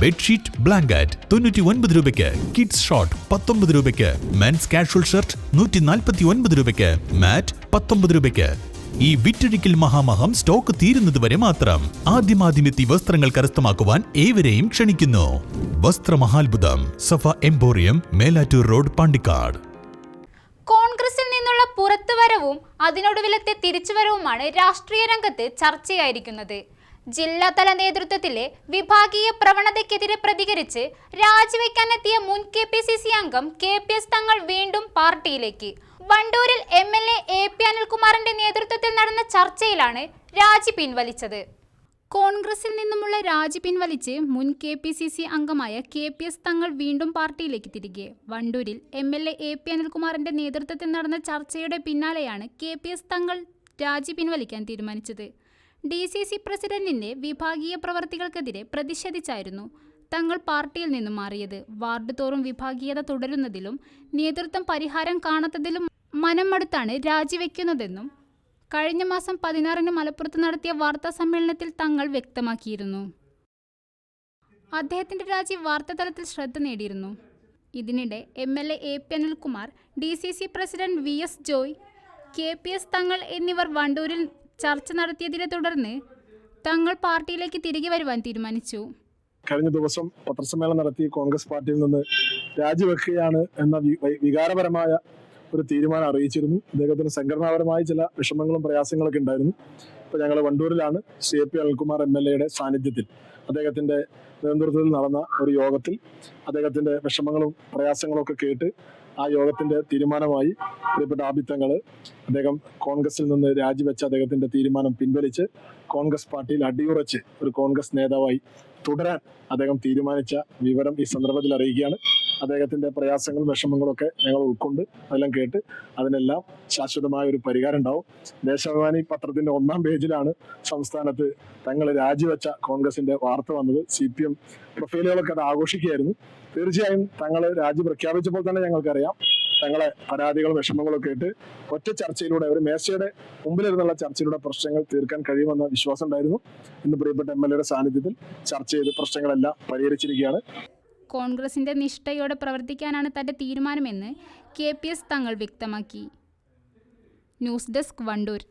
Bedsheet blanket തൊണ്ണൂറ്റി ഒൻപത് രൂപയ്ക്ക് കിഡ്സ് ഷോർട്ട് പത്തൊമ്പത് രൂപയ്ക്ക് മെൻസ് കാഷ്വൽ ഷർട്ട് നൂറ്റി നാൽപ്പത്തി ഒൻപത് രൂപയ്ക്ക് മാറ്റ് പത്തൊമ്പത് രൂപയ്ക്ക്. ഈ വിറ്റഴിക്കൽ മഹാമഹം സ്റ്റോക്ക് തീരുന്നതുവരെ മാത്രം ആദ്യമാദ്യമെത്തി വസ്ത്രങ്ങൾ കരസ്ഥമാക്കുവാൻ ഏവരെയും ക്ഷണിക്കുന്നു. വസ്ത്രമഹാത്ഭുതം സഫ എംപോറിയം മേലാറ്റൂർ റോഡ് പാണ്ടിക്കാട്. കോൺഗ്രസിൽ നിന്നുള്ള പുറത്തുവരവും അതിനൊടുവിലത്തെ തിരിച്ചുവരവുമാണ് രാഷ്ട്രീയ രംഗത്ത് ചർച്ചയായിരിക്കുന്നത്. ജില്ലാതല നേതൃത്വത്തിലെ വിഭാഗീയ പ്രവണതയ്ക്കെതിരെ പ്രതികരിച്ച് രാജിവെക്കാനെത്തിയ മുൻ കെ പി സി സി അംഗം കെ പി എസ് തങ്ങൾ വീണ്ടും പാർട്ടിയിലേക്ക്. വണ്ടൂരിൽ M L A A P അനിൽകുമാറിന്റെ നേതൃത്വത്തിൽ നടന്ന ചർച്ചയിലാണ് രാജി പിൻവലിച്ചത്. കോൺഗ്രസിൽ നിന്നുമുള്ള രാജി പിൻവലിച്ച് മുൻ കെ പി സി സി അംഗമായ കെ പി എസ് തങ്ങൾ വീണ്ടും പാർട്ടിയിലേക്ക് തിരികെ. വണ്ടൂരിൽ M L A A P അനിൽകുമാറിന്റെ നേതൃത്വത്തിൽ നടന്ന ചർച്ചയുടെ പിന്നാലെയാണ് കെ പി എസ് തങ്ങൾ രാജി പിൻവലിക്കാൻ തീരുമാനിച്ചത്. ഡി സി സി പ്രസിഡന്റിന്റെ വിഭാഗീയ പ്രവർത്തികൾക്കെതിരെ പ്രതിഷേധിച്ചായിരുന്നു തങ്ങൾ പാർട്ടിയിൽ നിന്നും മാറിയത്. വാർഡ് തോറും വിഭാഗീയത തുടരുന്നതിലും നേതൃത്വം പരിഹാരം കാണാത്തതിലും മനം മടുത്താണ് രാജിവെക്കുന്നതെന്നും കഴിഞ്ഞ മാസം പതിനാറിന് മലപ്പുറത്ത് നടത്തിയ വാർത്താ സമ്മേളനത്തിൽ തങ്ങൾ വ്യക്തമാക്കിയിരുന്നു. അദ്ദേഹത്തിന്റെ രാജി വാർത്താതലത്തിൽ ശ്രദ്ധ നേടിയിരുന്നു. ഇതിനിടെ M L A A P Anilkumar D C C president V S Joy K P S Thangal എന്നിവർ വണ്ടൂരിൽ ചർച്ച നടത്തിയതിനെ തുടർന്ന് തങ്ങൾ പാർട്ടിയിലേക്ക് തിരികെ വരുവാൻ തീരുമാനിച്ചു. കഴിഞ്ഞ ദിവസം പത്രസമ്മേളനം നടത്തി കോൺഗ്രസ് പാർട്ടിയിൽ നിന്ന് രാജിവെക്കുകയാണ് എന്ന വികാരപരമായ ഒരു തീരുമാനം അറിയിച്ചിരുന്നു. അദ്ദേഹത്തിന് സംഘടനാപരമായ ചില വിഷമങ്ങളും പ്രയാസങ്ങളൊക്കെ ഉണ്ടായിരുന്നു. ഇപ്പൊ ഞങ്ങൾ വണ്ടൂരിലാണ് C A P Anilkumar M L എയുടെ സാന്നിധ്യത്തിൽ അദ്ദേഹത്തിന്റെ നേതൃത്വത്തിൽ നടന്ന ഒരു യോഗത്തിൽ അദ്ദേഹത്തിന്റെ വിഷമങ്ങളും പ്രയാസങ്ങളും ഒക്കെ കേട്ട് ആ യോഗത്തിന്റെ തീരുമാനമായി പ്രിയപ്പെട്ട ആഭിത്തങ്ങൾ അദ്ദേഹം കോൺഗ്രസിൽ നിന്ന് രാജിവെച്ച അദ്ദേഹത്തിന്റെ തീരുമാനം പിൻവലിച്ച് കോൺഗ്രസ് പാർട്ടിയിൽ അടിയുറച്ച് ഒരു കോൺഗ്രസ് നേതാവായി തുടരാൻ അദ്ദേഹം തീരുമാനിച്ച വിവരം ഈ സന്ദർഭത്തിൽ അറിയിക്കുകയാണ്. അദ്ദേഹത്തിന്റെ പ്രയാസങ്ങളും വിഷമങ്ങളും ഒക്കെ ഞങ്ങൾ ഉൾക്കൊണ്ട് അതെല്ലാം കേട്ട് അതിനെല്ലാം ശാശ്വതമായ ഒരു പരിഹാരം ഉണ്ടാവും. ദേശാഭിമാനി പത്രത്തിന്റെ ഒന്നാം പേജിലാണ് സംസ്ഥാനത്ത് തങ്ങൾ രാജിവെച്ച കോൺഗ്രസിന്റെ വാർത്ത വന്നത്. സി പി എം പ്രൊഫൈലുകളൊക്കെ അത് ആഘോഷിക്കുകയായിരുന്നു. തീർച്ചയായും തങ്ങൾ രാജി പ്രഖ്യാപിച്ചപ്പോൾ തന്നെ ഞങ്ങൾക്കറിയാം തങ്ങളെ പരാതികളും വിഷമങ്ങളും ഒക്കെ ഇട്ട് ഒറ്റ ചർച്ചയിലൂടെ ഒരു മേശയുടെ മുമ്പിലിരുന്നുള്ള ചർച്ചയിലൂടെ പ്രശ്നങ്ങൾ തീർക്കാൻ കഴിയുമെന്ന വിശ്വാസം ഉണ്ടായിരുന്നു. ഇന്ന് പ്രിയപ്പെട്ട എം എൽ എയുടെ സാന്നിധ്യത്തിൽ ചർച്ച ചെയ്ത് പ്രശ്നങ്ങളെല്ലാം പരിഹരിച്ചിരിക്കുകയാണ്. കോൺഗ്രസിന്റെ നിഷ്ഠയോടെ പ്രവർത്തിക്കാനാണ് തന്റെ തീരുമാനമെന്ന് കെ തങ്ങൾ വ്യക്തമാക്കി. News desk Wandoor.